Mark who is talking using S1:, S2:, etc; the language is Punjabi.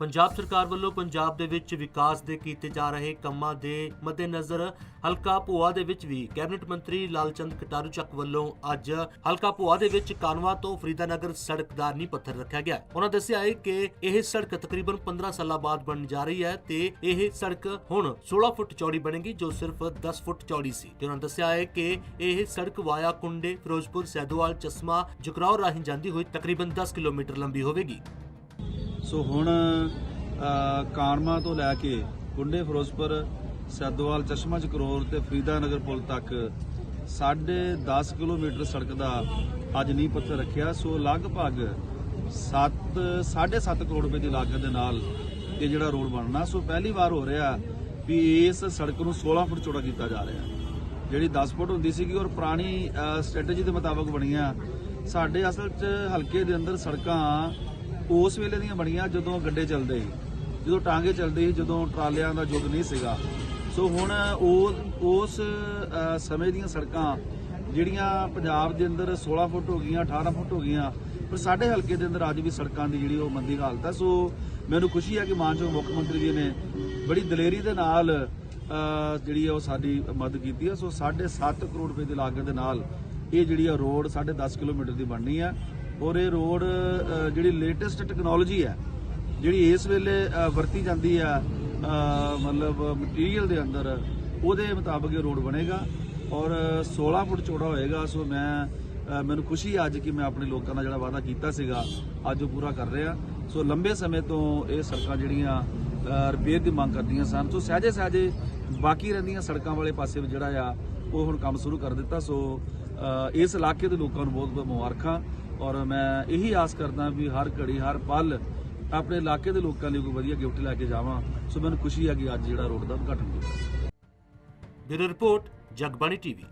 S1: ਪੰਜਾਬ ਸਰਕਾਰ ਵੱਲੋਂ ਪੰਜਾਬ ਦੇ ਵਿੱਚ ਵਿਕਾਸ ਦੇ ਕੀਤੇ ਜਾ ਰਹੇ ਕੰਮਾਂ ਦੇ ਮੱਦੇਨਜ਼ਰ ਹਲਕਾ ਭੋਆ ਦੇ ਵਿੱਚ ਵੀ ਕੈਬਨਿਟ ਮੰਤਰੀ ਲਾਲਚੰਦ ਕਟਾਰੂ ਚੱਕ ਵੱਲੋਂ ਅੱਜ ਹਲਕਾ ਭੋਆ ਦੇ ਵਿੱਚ ਕਾਨਵਾ ਤੋਂ ਫਰੀਦਾਨਗਰ ਸੜਕ ਦਾ ਨੀਂਹ ਪੱਥਰ ਰੱਖਿਆ ਗਿਆ। ਉਹਨਾਂ ਦੱਸਿਆ ਹੈ ਕਿ ਇਹ ਸੜਕ ਤਕਰੀਬਨ 15 ਸਾਲਾਂ ਬਾਅਦ ਬਣਨ ਜਾ ਰਹੀ ਹੈ ਤੇ ਇਹ ਸੜਕ ਹੁਣ 16 ਫੁੱਟ ਚੌੜੀ ਬਣੇਗੀ ਜੋ ਸਿਰਫ 10 ਫੁੱਟ ਚੌੜੀ ਸੀ। ਤੇ ਉਹਨਾਂ ਦੱਸਿਆ ਹੈ ਕਿ ਇਹ ਸੜਕ ਵਾਇਆ ਕੁੰਡੇ, ਫਿਰੋਜ਼ਪੁਰ, ਸੈਦੋਵਾਲ, ਚਸ਼ਮਾ ਜੁਗਰਾਉ ਰਾਹੀਂ ਜਾਂਦੀ ਹੋਈ ਤਕਰੀਬਨ 10 ਕਿਲੋਮੀਟਰ ਲੰਬੀ ਹੋਵੇਗੀ।
S2: ਸੋ ਹੁਣ ਅ, ਕਾਨਮਾ ਤੋਂ ਲੈ ਕੇ ਗੁੰਡੇ ਫਿਰੋਜ਼ਪੁਰ ਸੈਦੋਵਾਲ ਚਸ਼ਮਾ ਚਕਰੋਰ ਤੇ ਫਰੀਦਾਨਗਰ ਪੁਲ ਤੱਕ ਸਾਢੇ 10 ਕਿਲੋਮੀਟਰ ਸੜਕ ਦਾ ਅੱਜ ਨੀਂਹ ਪੱਥਰ ਰੱਖਿਆ। ਸੋ ਲਗਭਗ 7 7.5 ਕਰੋੜ ਰੁਪਏ ਦੀ ਲਾਗਤ ਦੇ ਨਾਲ ਇਹ ਜਿਹੜਾ ਰੋਡ ਬਣਨਾ। ਸੋ ਪਹਿਲੀ ਵਾਰ ਹੋ ਰਿਹਾ ਵੀ ਇਸ ਸੜਕ ਨੂੰ 16 ਫੁੱਟ ਚੌੜਾ ਕੀਤਾ ਜਾ ਰਿਹਾ। ਜਿਹੜੀ 10 ਫੁੱਟ ਹੁੰਦੀ ਸੀਗੀ ਔਰ ਪੁਰਾਣੀ ਸਟ੍ਰੈਟਜੀ ਦੇ ਮੁਤਾਬਕ ਬਣੀਆਂ। ਸਾਡੇ ਅਸਲ 'ਚ ਹਲਕੇ ਦੇ ਅੰਦਰ ਸੜਕਾਂ ਉਸ ਵੇਲੇ ਦੀਆਂ ਬਣੀਆਂ ਜਦੋਂ ਗੱਡੇ ਚੱਲਦੇ ਸੀ। ਜਦੋਂ ਟਾਂਗੇ ਚੱਲਦੇ ਸੀ, ਜਦੋਂ ਟਰਾਲਿਆਂ ਦਾ ਯੁੱਗ ਨਹੀਂ ਸੀਗਾ। ਸੋ ਹੁਣ ਉਹ, ਉਸ ਸਮੇਂ ਦੀਆਂ ਸੜਕਾਂ ਜਿਹੜੀਆਂ ਪੰਜਾਬ ਦੇ ਅੰਦਰ 16 ਫੁੱਟ ਹੋ ਗਈਆਂ 18 ਫੁੱਟ ਹੋ ਗਈਆਂ, ਪਰ ਸਾਡੇ ਹਲਕੇ ਦੇ ਅੰਦਰ ਅੱਜ ਵੀ ਸੜਕਾਂ ਦੀ ਜਿਹੜੀ ਉਹ ਮੰਦੀ ਹਾਲਤ ਹੈ ਸੋ ਮੈਨੂੰ ਖੁਸ਼ੀ ਹੈ ਕਿ ਮਾਨਯੋਗ ਮੁੱਖ ਮੰਤਰੀ ਜੀ ਨੇ ਬੜੀ ਦਲੇਰੀ ਦੇ ਨਾਲ ਜਿਹੜੀ ਹੈ ਉਹ ਸਾਡੀ ਮਦਦ ਕੀਤੀ ਹੈ ਸੋ 7.5 ਕਰੋੜ ਰੁਪਏ ਦੀ ਲਾਗਤ ਦੇ ਨਾਲ ਇਹ ਜਿਹੜੀ ਆ ਰੋਡ 10.5 ਕਿਲੋਮੀਟਰ ਦੀ ਬਣਨੀ ਆ। ਔਰ ਇਹ ਰੋਡ ਜਿਹੜੀ ਲੇਟੈਸਟ ਟੈਕਨੋਲੋਜੀ ਹੈ, ਜਿਹੜੀ ਇਸ ਵੇਲੇ ਵਰਤੀ ਜਾਂਦੀ ਆ ਮਤਲਬ ਮਟੀਰੀਅਲ ਦੇ ਅੰਦਰ, ਉਹਦੇ ਮੁਤਾਬਕ ਇਹ ਰੋਡ ਬਣੇਗਾ ਔਰ 16 ਫੁੱਟ ਚੌੜਾ ਹੋਏਗਾ। ਸੋ ਮੈਂ ਮੈਨੂੰ ਖੁਸ਼ੀ ਹੈ ਅੱਜ ਕਿ ਮੈਂ ਆਪਣੇ ਲੋਕਾਂ ਦਾ ਜਿਹੜਾ ਵਾਅਦਾ ਕੀਤਾ ਸੀਗਾ, ਅੱਜ ਉਹ ਪੂਰਾ ਕਰ ਰਿਹਾ। ਸੋ ਲੰਬੇ ਸਮੇਂ ਤੋਂ ਇਹ ਸੜਕਾਂ ਜਿਹੜੀਆਂ ਰਿਪੇਅਰ ਦੀ ਮੰਗ ਕਰਦੀਆਂ ਸਨ। ਸੋ ਸਹਜੇ ਸਹਜੇ ਬਾਕੀ ਰਹਿੰਦੀਆਂ ਸੜਕਾਂ ਵਾਲੇ ਪਾਸੇ ਵੀ ਜਿਹੜਾ ਆ ਉਹ ਹੁਣ ਕੰਮ ਸ਼ੁਰੂ ਕਰ ਦਿੱਤਾ, ਸੋ ਇਸ ਇਲਾਕੇ ਦੇ ਲੋਕਾਂ ਨੂੰ ਬਹੁਤ ਬਹੁਤ ਮੁਬਾਰਕਾਂ ਔਰ ਮੈਂ ਇਹੀ ਆਸ ਕਰਦਾ ਵੀ ਹਰ ਘੜੀ, ਹਰ ਪਲ ਆਪਣੇ ਇਲਾਕੇ ਦੇ ਲੋਕਾਂ ਲਈ ਕੋਈ ਵਧੀਆ ਗਿਫਟ ਲੈ ਕੇ ਜਾਵਾਂ, ਸੋ ਮੈਨੂੰ ਖੁਸ਼ੀ ਹੈ ਕਿ ਅੱਜ ਜਿਹੜਾ ਰੋਡ ਦਾ ਉਦਘਾਟਨ ਕੀਤਾ।
S1: Bureau report, Jagbani TV.